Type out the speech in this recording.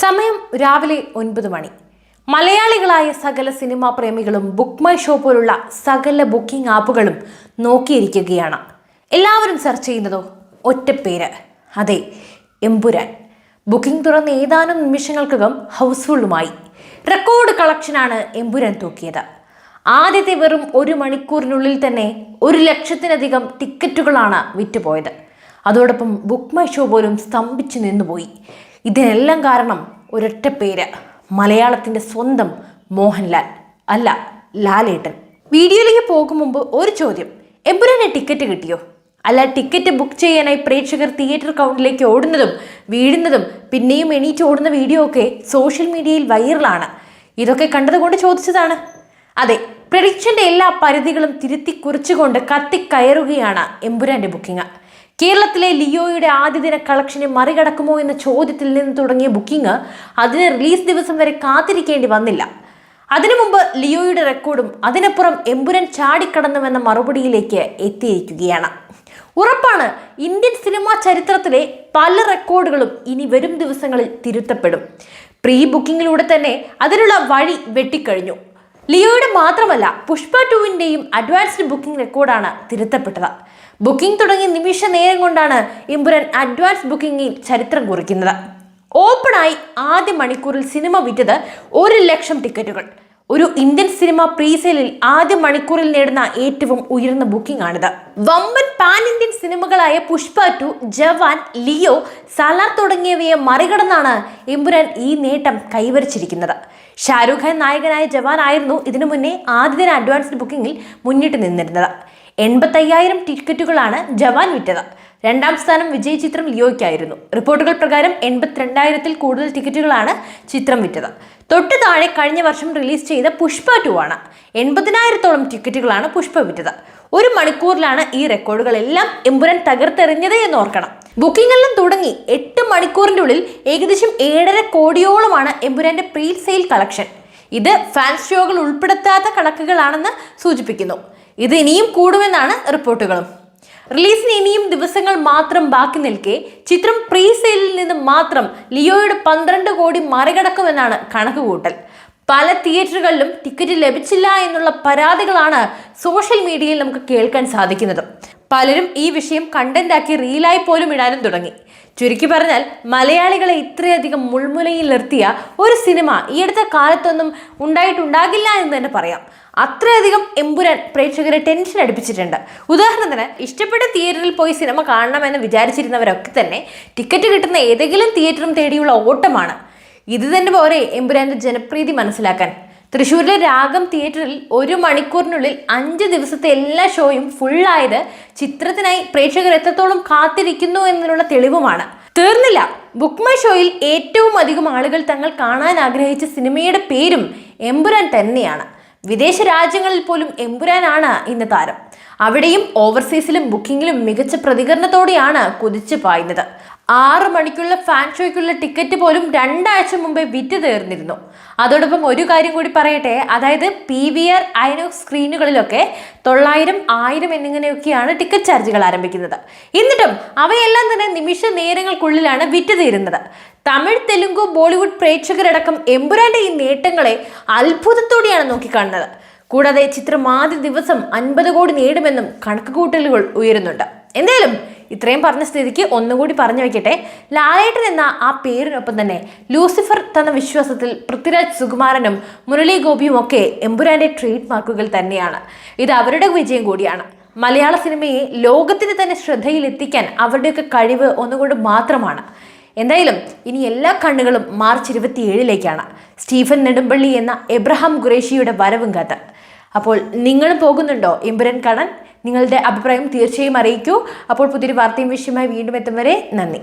സമയം രാവിലെ ഒൻപത് മണി. മലയാളികളായ സകല സിനിമാ പ്രേമികളും ബുക്ക് മൈ ഷോ പോലുള്ള സകല ബുക്കിംഗ് ആപ്പുകളും നോക്കിയിരിക്കുകയാണ്. എല്ലാവരും സെർച്ച് ചെയ്യുന്നതോ പേര് അതെ എമ്പുരാൻ. ബുക്കിംഗ് തുറന്ന് ഏതാനും നിമിഷങ്ങൾക്കകം ഹൗസ്ഫുള്ളുമായി. റെക്കോർഡ് കളക്ഷനാണ് എമ്പുരാൻ തൂക്കിയത്. ആദ്യത്തെ വെറും ഒരു മണിക്കൂറിനുള്ളിൽ തന്നെ ഒരു ലക്ഷത്തിനധികം ടിക്കറ്റുകളാണ് വിറ്റുപോയത്. അതോടൊപ്പം ബുക്ക് മൈ ഷോ പോലും സ്തംഭിച്ചു നിന്നുപോയി. ഇതിനെല്ലാം കാരണം ഒരൊറ്റ പേര്. മലയാളത്തിന്റെ സ്വന്തം മോഹൻലാൽ. അല്ല ലാലേട്ടൻ. വീഡിയോയിലേക്ക് പോകും മുമ്പ് ഒരു ചോദ്യം. എമ്പുരാനെ ടിക്കറ്റ് കിട്ടിയോ? അല്ല ടിക്കറ്റ് ബുക്ക് ചെയ്യാനായി പ്രേക്ഷകർ തിയേറ്റർ കൗണ്ടിലേക്ക് ഓടുന്നതും വീഴുന്നതും പിന്നെയും എണീറ്റ് ഓടുന്ന വീഡിയോ ഒക്കെ സോഷ്യൽ മീഡിയയിൽ വൈറലാണ്. ഇതൊക്കെ കണ്ടതുകൊണ്ട് ചോദിച്ചതാണ്. അതെ പ്രഡിക്ഷന്റെ എല്ലാ പരിധികളും തിരുത്തി കുറിച്ചുകൊണ്ട് കത്തിക്കയറുകയാണ് എമ്പുരാന്റെ ബുക്കിംഗ്. കേരളത്തിലെ ലിയോയുടെ ആദ്യ ദിന കളക്ഷനെ മറികടക്കുമോ എന്ന ചോദ്യത്തിൽ നിന്ന് തുടങ്ങിയ ബുക്കിംഗ് അതിന് റിലീസ് ദിവസം വരെ കാത്തിരിക്കേണ്ടി വന്നില്ല. അതിനു മുമ്പ് ലിയോയുടെ റെക്കോർഡും അതിനപ്പുറം എമ്പുരൻ ചാടിക്കടന്നുവെന്ന മറുപടിയിലേക്ക് എത്തിയിരിക്കുകയാണ്. ഉറപ്പാണ് ഇന്ത്യൻ സിനിമാ ചരിത്രത്തിലെ പല റെക്കോർഡുകളും ഇനി വരും ദിവസങ്ങളിൽ തിരുത്തപ്പെടും. പ്രീ ബുക്കിങ്ങിലൂടെ തന്നെ അതിനുള്ള വഴി വെട്ടിക്കഴിഞ്ഞു. ലിയോയുടെ മാത്രമല്ല പുഷ്പ ടുവിന്റെയും അഡ്വാൻസ്ഡ് ബുക്കിംഗ് റെക്കോർഡാണ് തിരുത്തപ്പെട്ടത്. ബുക്കിംഗ് തുടങ്ങിയ നിമിഷ നേരം കൊണ്ടാണ് ഇമ്പുരൻ അഡ്വാൻസ് ബുക്കിംഗിൽ ചരിത്രം കുറിക്കുന്നത്. ഓപ്പണായി ആദ്യ മണിക്കൂറിൽ സിനിമ വിറ്റത് ഒരു ലക്ഷം ടിക്കറ്റുകൾ. ഒരു ഇന്ത്യൻ സിനിമ പ്രീസെയിലിൽ ആദ്യ മണിക്കൂറിൽ നേടുന്ന ഏറ്റവും ഉയർന്ന ബുക്കിംഗ് ആണിത് വമ്പൻ പാൻ ഇന്ത്യൻ സിനിമകളായ പുഷ്പ ടു ജവാൻ ലിയോ സലാർ തുടങ്ങിയവയെ മറികടന്നാണ് എമ്പുരാൻ ഈ നേട്ടം കൈവരിച്ചിരിക്കുന്നത്. ഷാരൂഖ് ഖാൻ നായകനായ ജവാൻ ആയിരുന്നു ഇതിനു മുന്നേ ആദ്യ ദിന അഡ്വാൻസ്ഡ് ബുക്കിംഗിൽ മുന്നിട്ട് നിന്നിരുന്നത്. എൺപത്തയ്യായിരം ടിക്കറ്റുകളാണ് ജവാൻ വിറ്റത്. രണ്ടാം സ്ഥാനം വിജയ് ചിത്രം ലിയോയ്ക്കായിരുന്നു. റിപ്പോർട്ടുകൾ പ്രകാരം എൺപത്തിരണ്ടായിരത്തിൽ കൂടുതൽ ടിക്കറ്റുകളാണ് ചിത്രം വിറ്റത്. തൊട്ട് താഴെ കഴിഞ്ഞ വർഷം റിലീസ് ചെയ്ത പുഷ്പ ടു ആണ്. എൺപതിനായിരത്തോളം ടിക്കറ്റുകളാണ് പുഷ്പ വിറ്റത്. ഒരു മണിക്കൂറിലാണ് ഈ റെക്കോർഡുകളെല്ലാം എമ്പുരൻ തകർത്തെറിഞ്ഞത് എന്ന് ഓർക്കണം. ബുക്കിംഗ് എല്ലാം തുടങ്ങി എട്ട് മണിക്കൂറിന്റെ ഉള്ളിൽ ഏകദേശം ഏഴര കോടിയോളമാണ് എമ്പുരാന്റെ പ്രീ സെയിൽ കളക്ഷൻ ഇത് ഫാൻസ് ഷോകൾ ഉൾപ്പെടുത്താത്ത കണക്കുകളാണെന്ന് സൂചിപ്പിക്കുന്നു. ഇത് ഇനിയും കൂടുമെന്നാണ് റിപ്പോർട്ടുകളും. റിലീസിന് ഇനിയും ദിവസങ്ങൾ മാത്രം ബാക്കി നിൽക്കെ ചിത്രം പ്രീ സെയിലിൽ നിന്ന് മാത്രം ലിയോയുടെ പന്ത്രണ്ട് കോടി മറികടക്കുമെന്നാണ് കണക്കുകൂട്ടൽ. പല തിയേറ്ററുകളിലും ടിക്കറ്റ് ലഭിച്ചില്ല എന്നുള്ള പരാതികളാണ് സോഷ്യൽ മീഡിയയിൽ നമുക്ക് കേൾക്കാൻ സാധിക്കുന്നത്. പലരും ഈ വിഷയം കണ്ടന്റാക്കി റീലായി പോലും ഇടാനും തുടങ്ങി. ചുരുക്കി പറഞ്ഞാൽ മലയാളികളെ ഇത്രയധികം മുൾമുലയിൽ നിർത്തിയ ഒരു സിനിമ ഈ അടുത്ത കാലത്തൊന്നും ഉണ്ടായിട്ടുണ്ടാകില്ല എന്ന് തന്നെ പറയാം. അത്രയധികം എമ്പുരാൻ പ്രേക്ഷകരെ ടെൻഷൻ അടുപ്പിച്ചിട്ടുണ്ട്. ഉദാഹരണത്തിന് ഇഷ്ടപ്പെട്ട തിയേറ്ററിൽ പോയി സിനിമ കാണണമെന്ന് വിചാരിച്ചിരുന്നവരൊക്കെ തന്നെ ടിക്കറ്റ് കിട്ടുന്ന ഏതെങ്കിലും തിയേറ്ററും തേടിയുള്ള ഓട്ടമാണ്. ഇത് തന്നെ പോരെ എമ്പുരാന്റെ ജനപ്രീതി മനസ്സിലാക്കാൻ. തൃശ്ശൂരിലെ രാഗം തിയേറ്ററിൽ ഒരു മണിക്കൂറിനുള്ളിൽ അഞ്ച് ദിവസത്തെ എല്ലാ ഷോയും ഫുള്ളായത് ചിത്രത്തിനായി പ്രേക്ഷകർ എത്രത്തോളം കാത്തിരിക്കുന്നു എന്നതിനുള്ള തെളിവുമാണ്. തീർന്നില്ല. ബുക്ക് മൈ ഷോയിൽ ഏറ്റവും അധികം ആളുകൾ തങ്ങൾ കാണാൻ ആഗ്രഹിച്ച സിനിമയുടെ പേരും എമ്പുരാൻ തന്നെയാണ്. വിദേശ രാജ്യങ്ങളിൽ പോലും എമ്പുരാനാണ് ഇന്ന് താരം. അവിടെയും ഓവർസീസിലും ബുക്കിങ്ങിലും മികച്ച പ്രതികരണത്തോടെയാണ് കുതിച്ചു പായുന്നത്. ആറ് മണിക്കുള്ള ഫാൻ ഷോയ്ക്കുള്ള ടിക്കറ്റ് പോലും രണ്ടാഴ്ച മുമ്പേ വിറ്റ് തീർന്നിരുന്നു. അതോടൊപ്പം ഒരു കാര്യം കൂടി പറയട്ടെ. അതായത് പി വി ആർ ഐനോക്സ് സ്ക്രീനുകളിലൊക്കെ തൊള്ളായിരം ആയിരം എന്നിങ്ങനെയൊക്കെയാണ് ടിക്കറ്റ് ചാർജുകൾ ആരംഭിക്കുന്നത്. എന്നിട്ടും അവയെല്ലാം തന്നെ നിമിഷ നേരങ്ങൾക്കുള്ളിലാണ് വിറ്റ് തീരുന്നത്. തമിഴ് തെലുങ്കു ബോളിവുഡ് പ്രേക്ഷകരടക്കം എമ്പുരാന്റെ ഈ നേട്ടങ്ങളെ അത്ഭുതത്തോടെയാണ് നോക്കിക്കാണുന്നത്. കൂടാതെ ചിത്രം ആദ്യ ദിവസം അൻപത് കോടി നേടുമെന്നും കണക്കുകൂട്ടലുകൾ ഉയരുന്നുണ്ട്. എന്തായാലും ഇത്രയും പറഞ്ഞ സ്ഥിതിക്ക് ഒന്നുകൂടി പറഞ്ഞു വെക്കട്ടെ. ലാലേട്ടൻ എന്ന ആ പേരിനൊപ്പം തന്നെ ലൂസിഫർ തന്ന വിശ്വാസത്തിൽ പൃഥ്വിരാജ് സുകുമാരനും മുരളി ഗോപിയും ഒക്കെ എമ്പുരാന്റെ ട്രേഡ് മാർക്കുകൾ തന്നെയാണ്. ഇത് അവരുടെ വിജയം കൂടിയാണ്. മലയാള സിനിമയെ ലോകത്തിന് തന്നെ ശ്രദ്ധയിലെത്തിക്കാൻ അവരുടെയൊക്കെ കഴിവ് ഒന്നുകൊണ്ട് മാത്രമാണ്. എന്തായാലും ഇനി എല്ലാ കണ്ണുകളും മാർച്ച് ഇരുപത്തിയേഴിലേക്കാണ്. സ്റ്റീഫൻ നെടുമ്പള്ളി എന്ന എബ്രഹാം ഖുറേഷിയുടെ വരവും കഥ. അപ്പോൾ നിങ്ങൾ പോകുന്നുണ്ടോ? ഇമ്പുരൻ കാണാൻ നിങ്ങളുടെ അഭിപ്രായം തീർച്ചയായും അറിയിക്കൂ. അപ്പോൾ പുതിയൊരു വാർത്തയും വിഷയമായി വീണ്ടും എത്തും വരെ നന്ദി.